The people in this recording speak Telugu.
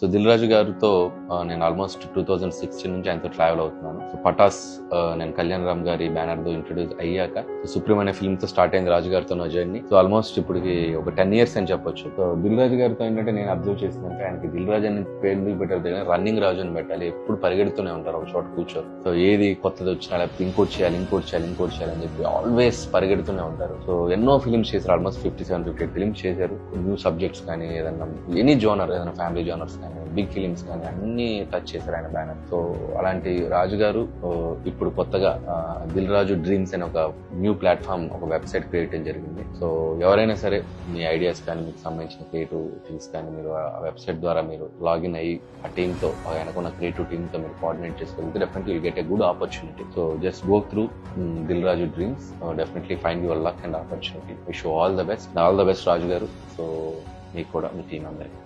సో దిల్ రాజు గారితో నేను ఆల్మోస్ట్ టూ థౌజండ్ సిక్స్టీన్ నుంచి ఆయనతో ట్రావెల్ అవుతున్నాను. సో పటాస్ నేను కళ్యాణ్ రామ్ గారి బ్యానర్ ఇంట్రడ్యూస్ అయ్యాక సో సుప్రీం అనే ఫిల్మ్తో స్టార్ట్ అయింది రాజు గారితో నా జర్నీ. సో ఆల్మోస్ట్ ఇప్పటికి ఒక టెన్ ఇయర్స్ అని చెప్పొచ్చు. సో దిల్ రాజు గారితో ఏంటంటే నేను అబ్జర్వ్ చేసినాక ఆయనకి దిల్ రాజు అని పేరు బెటర్ దగ్గర రన్నింగ్ రాజు అని పెట్టాలి. ఎప్పుడు పరిగెడుతూనే ఉంటారు ఒక చోట కూర్చోరు సో ఏది కొత్తది వచ్చినా లేకపోతే ఇంకోటి చేయాలి ఇంకోటి చేయాలి ఇంకోటి చేయాలి అని చెప్పి ఆల్వేస్ పరిగెడుతూనే ఉంటారు. సో ఎన్నో ఫిల్మ్స్ చేశారు almost fifty seven fifty films చేశారు. న్యూ సబ్జెక్ట్స్ కానీ ఏదైనా ఎనీ జోనర్ ఏదైనా ఫ్యామిలీ జోనర్స్ కానీ బిగ్ ఫిలిమ్స్ కానీ అన్ని టచ్ చేశారు ఆయన బ్యానర్. సో అలాంటి రాజు గారు ఇప్పుడు కొత్తగా దిల్ రాజు డ్రీమ్స్ అనే ఒక న్యూ ప్లాట్ఫామ్ ఒక వెబ్సైట్ క్రియేట్ చేయడం జరిగింది. సో ఎవరైనా సరే మీ ఐడియాస్ కానీ మీకు సంబంధించిన క్రియేటివ్ థింగ్స్ కానీ మీరు ఆ వెబ్సైట్ ద్వారా మీరు లాగిన్ అయ్యి ఆ టీమ్తో ఆయనకున్న క్రియేటివ్ టీమ్తో మీరు కోఆర్డినేట్ చేసుకోగలిగితే definitely will get a good opportunity so just go through Dil Raju dreams definitely find your luck and opportunity wish all the best all the best Raju garu so మీకు కూడా మీ టీం అందరికీ.